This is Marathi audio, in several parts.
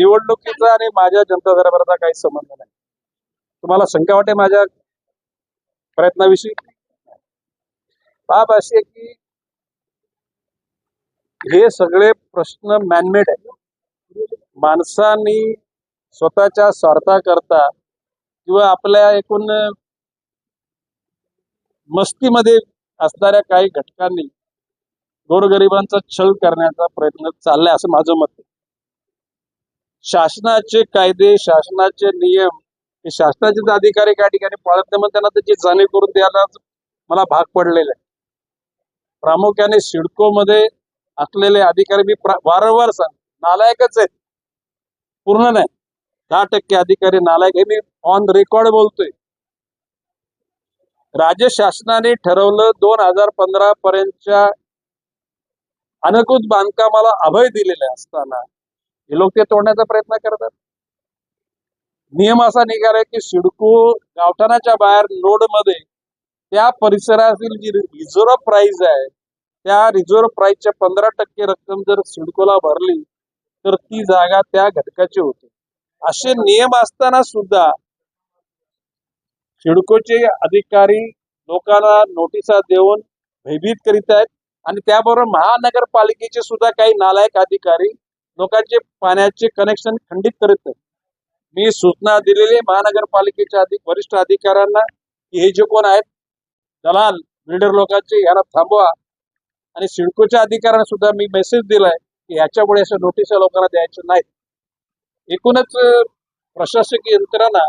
निवडणुकीचा आणि माझ्या जनता दरबाराचा काही संबंध नाही. तुम्हाला शंका वाटे माझ्या प्रयत्नाविषयी? बाब अशी आहे की हे सगळे प्रश्न मॅनमेड आहे माणसांनी स्वतःच्या स्वार्थाकरता किंवा आपल्या एकूण मस्तीमध्ये असणाऱ्या काही घटकांनी गोरगरिबांचा छळ करण्याचा प्रयत्न चाललाय असं माझं मत आहे. शासनाचे कायदे शासनाचे नियम हे शासनाचेच अधिकारी त्या ठिकाणी पाळत नाही मग त्यांना त्याची जाणीव करून द्यायला मला भाग पडलेला आहे. प्रामुख्याने सिडको मध्ये असलेले अधिकारी मी वारंवार सांग नालायकच आहेत. पूर्ण नाही. दहा टक्के अधिकारी नालायक हे मी ऑन रेकॉर्ड बोलतोय. राज्य शासनाने ठरवलं दोन हजार पंधरा पर्यंतच्या अनकृत बांधकामाला अभय दिलेले असताना हे लोक ते तोडण्याचा प्रयत्न करतात. नियम असा निघालाय की सिडको गावठाणाच्या बाहेर नोडमध्ये त्या परिसरातील जी रिझर्व्ह प्राइस आहे त्या रिझर्व्ह प्राइसच्या पंधरा टक्के रक्कम जर सिडकोला भरली तर ती जागा त्या घटकाची होते. असे नियम असताना सुद्धा सिडकोचे अधिकारी लोकांना नोटिसा देऊन भयभीत करीत आहेत. आणि त्याबरोबर महानगरपालिकेचे सुद्धा काही नालायक अधिकारी लोकांचे पाण्याचे कनेक्शन खंडित करत आहे मी सूचना दिलेली महानगरपालिकेच्या अधिक वरिष्ठ अधिकाऱ्यांना की हे जे कोण आहेत दलाल बिल्डर लोकांचे यांना थांबवा. आणि सिडकोच्या अधिकाऱ्यांना सुद्धा मी मेसेज दिलाय की याच्यामुळे अशा नोटिसा लोकांना द्यायच्या नाहीत एकूणच प्रशासकीय यंत्रणा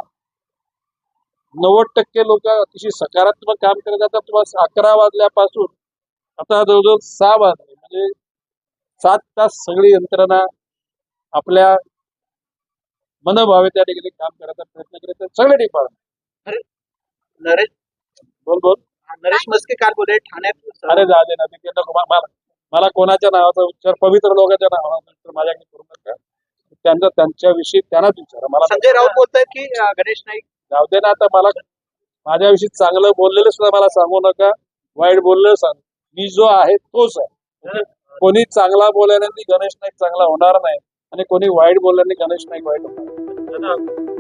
नव्वद टक्के लोक अतिशय सकारात्मक काम करत जातात तुम्हाला अकरा वाजल्यापासून आता जवळजवळ सहा वाजले म्हणजे सात तास सगळी यंत्रणा आपल्या मनभावे त्या ठिकाणी काम करायचा प्रयत्न आहेत सगळे डिपार्टमेंट नरेश? बोल बोल. नरेश मस्के काल बोलले ठाण्यात अरे जा दे ना ते नको. मा- मला मला कोणाच्या नावाचा उच्चार पवित्र लोकांच्या नावाचा उच्चार माझ्याकडे करू नका. त्यांचा त्यांच्याविषयी त्यांनाच विचारा. मला संजय राऊत बोलतायत की गणेश नाईक? जाऊ दे ना आता मला माझ्याविषयी चांगलं बोललेलं सुद्धा मला सांगू नका. वाईट बोललेलं सांग. मी जो आहे तोच आहे. कोणी चांगला बोलल्याने गणेश नाईक चांगला होणार नाही. आणि कोणी वाईट बोलल्याने गणेश नाईक वाईट होणार नाही.